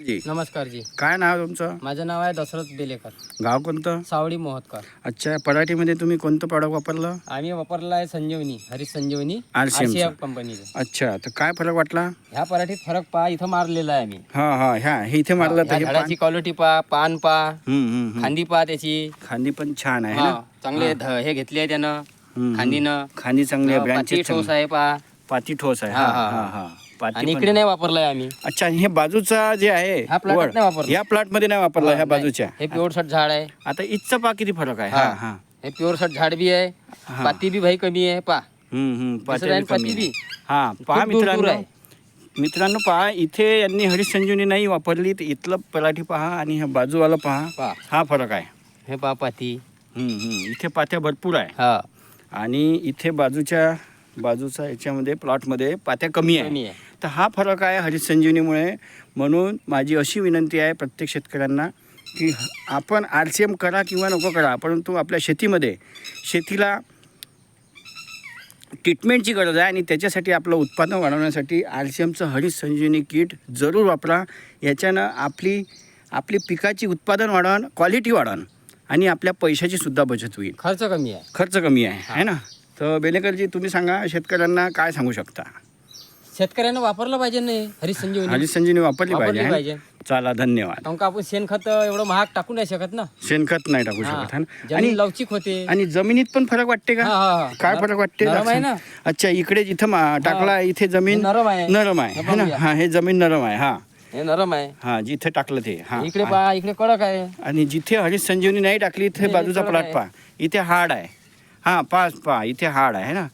जी. नमस्कार जी. काय नाव आहे तुमचं? माझं नाव आहे दशरथ बेलेकर. गाव कोणतं? सावळी मोहतकर. अच्छा पराठीमध्ये तुम्ही कोणतं प्रॉडक्ट वापरलं? आम्ही वापरला आहे संजीवनी हरीश संजीवनी RCM चं. आरसीएफ कंपनीचं अच्छा तर काय फरक वाटला? ह्या पराठीत फरक पहा इथं मारलेला आहे आम्ही. हा हा ह्या हे इथे मारलं तर ह्या हे पान झाडाची क्वालिटी पहा पान पहा हम्म, हम्म, हम्म. खांदी पहा त्याची. खांदी पण छान आहे हा, ना? चांगले ध- हे घेतले आहे त्यानं हम्म, खांदीनं. खांदी चांगली आहे पाती ब्रँचेस ठोस आहे पहा पाती ठोस आहे हा, हा. हा, आणि इकडे नाही वापरलाय आम्ही. अच्छा हे बाजूचा जे आहे ह्या plot वड, नाही वापरलं. या प्लॉटमध्ये नाही वापरला ह्या. बाजूच्या. हे प्युअर शर्ट झाड आहे. आता इथचा पा किती फरक आहे? हा. हा. हा. प्युअर शर्ट झाड बी आहे. पाती बी भाई कमी आहे हम्म हम्म कमी आहे. हा पहा खूप दूर दूर मित्रांनो. आहे. मित्रांनो पहा इथे यांनी हरीश संजीवनी नाही वापरली तर इथलं पराठी पहा आणि ह्या बाजूवाला पहा. पहा हा फरक आहे. हे पहा पाती. हम्म, हम्म. इथे पात्या भरपूर आहे. हा. आणि इथे बाजूच्या बाजूचा याच्यामध्ये प्लॉटमध्ये पात्या कमी आहे. कमी आहे. तर हा फरक आहे हरित संजीवनीमुळे. म्हणून माझी अशी विनंती आहे प्रत्येक शेतकऱ्यांना की आपण आर सी एम करा किंवा नको करा परंतु आपल्या शेतीमध्ये शेतीला ट्रीटमेंटची गरज आहे आणि त्याच्यासाठी आपलं उत्पादन वाढवण्यासाठी आर सी एमचं हरित संजीवनी किट जरूर वापरा. याच्यानं आपली आपली पिकाची उत्पादन वाढवण क्वालिटी वाढवण आणि आपल्या पैशाची सुद्धा बचत होईल. खर्च कमी आहे. खर्च कमी आहे है ना? तर बेलेकरजी तुम्ही सांगा शेतकऱ्यांना काय सांगू शकता? शेतकऱ्यांना वापरलं पाहिजे नाही हरीश संजीवनी संजीवनी वापरली वापरली पाहिजे? चला धन्यवाद. का आपण शेणखत एवढं महाग टाकू नाही शकत ना? शेणखत नाही टाकू. शकत है? ना जमीन आणि लवचिक होते. आणि जमिनीत पण फरक वाटते हा, का हा. काय फरक वाटते? नरम आहे ना? अच्छा इकडे जिथं मा- टाकला इथे जमीन नरम आहे. नरम आहे हे है ना? बघूया. हा हे जमीन नरम आहे हा. हे नरम आहे. हा जिथे टाकलं ते हा. इकडे पहा इकडे कडक आहे. आणि जिथे हरित संजीवनी नाही टाकली इथे बाजूचा प्लॉट. पहा. इथे हार्ड आहे. हा पाच पहा इथे हार्ड आहे ना?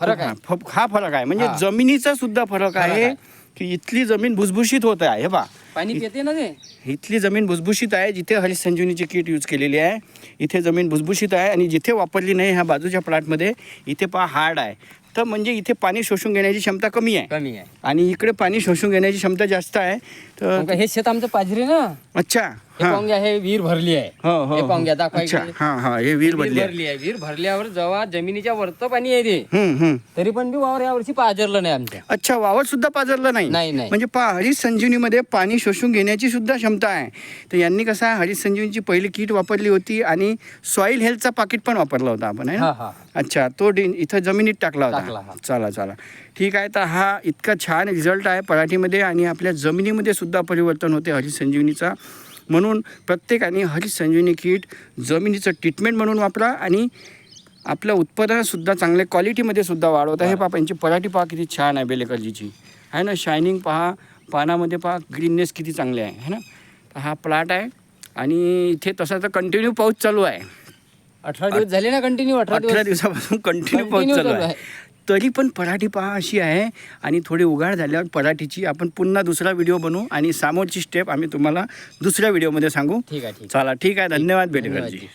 फरक आहे. हा, फ- हा फरक आहे. म्हणजे हा. जमिनीचा सुद्धा फरक आहे. आहे. की इथली जमीन भुसभुशीत होत आहे हे पाणी पिते ना ते? इथली जमीन भुसभुशीत आहे जिथे हरित संजीवनीची किट यूज केलेली आहे. इथे जमीन भुसभुशीत आहे आणि जिथे वापरली नाही ह्या बाजूच्या प्लॉटमध्ये इथे पहा हार्ड आहे. तर म्हणजे इथे पाणी शोषून घेण्याची क्षमता कमी आहे. कमी आहे. आणि इकडे पाणी शोषून घेण्याची क्षमता जास्त आहे. तर हे शेत आमचं पाजरे ना? अच्छा. हे. पाहून घ्या हे विहीर भरली आहे. हो हो हे हो. पाहून घ्या दाखवा अच्छा इकडे. हां हां हे आहे. भरली आहे. विहीर भरल्यावर जेव्हा जमिनीच्या वरचं पाणी आहे ते हम्म, हम्म. तरी पण बी वावर यावर्षी पाजरलं नाही आमच्या. अच्छा वावर सुद्धा पाजरलं नाही? नाही नाही. म्हणजे पहा हरित संजीवनीमध्ये पाणी शोषून घेण्याची सुद्धा क्षमता आहे. तर यांनी कसं आहे हरित संजीवनीची पहिली किट वापरली होती आणि सॉईल हेल्थचा पाकिट पण वापरला होता आपण आहे ना? हा अच्छा तो डि इथं जमिनीत टाकला टाकला, होता हा. चला चला. ठीक आहे तर हा इतका छान रिझल्ट आहे पराठीमध्ये आणि आपल्या जमिनीमध्ये सुद्धा परिवर्तन होते हरित संजीवनीचा म्हणून प्रत्येकाने हरित संजीवनी किट जमिनीचं ट्रीटमेंट म्हणून वापरा आणि आपलं उत्पादनसुद्धा चांगल्या क्वालिटीमध्ये सुद्धा वाढवता. हे पहा यांची पराठी पहा किती छान आहे बेलेकरजीची आहे ना? शायनिंग पहा पानामध्ये पहा ग्रीननेस किती चांगले आहे है ना? हा प्लॉट आहे आणि इथे तसा तर कंटिन्यू पाऊस चालू आहे. अठरा दिवस झाले ना कंटिन्यू अठरा अठरा दिवस? दिवसापासून कंटिन्यू पाऊस चालू आहे. तरी पण पराठी पहा अशी आहे. आणि थोडी उघाड झाल्यावर पराठीची आपण पुन्हा दुसरा व्हिडिओ बनवू. आणि सामोरची स्टेप आम्ही तुम्हाला दुसऱ्या व्हिडिओमध्ये सांगू. ठीक आहे ठीक चला ठीक आहे. धन्यवाद. धन्यवाद बेटेकरजी जी.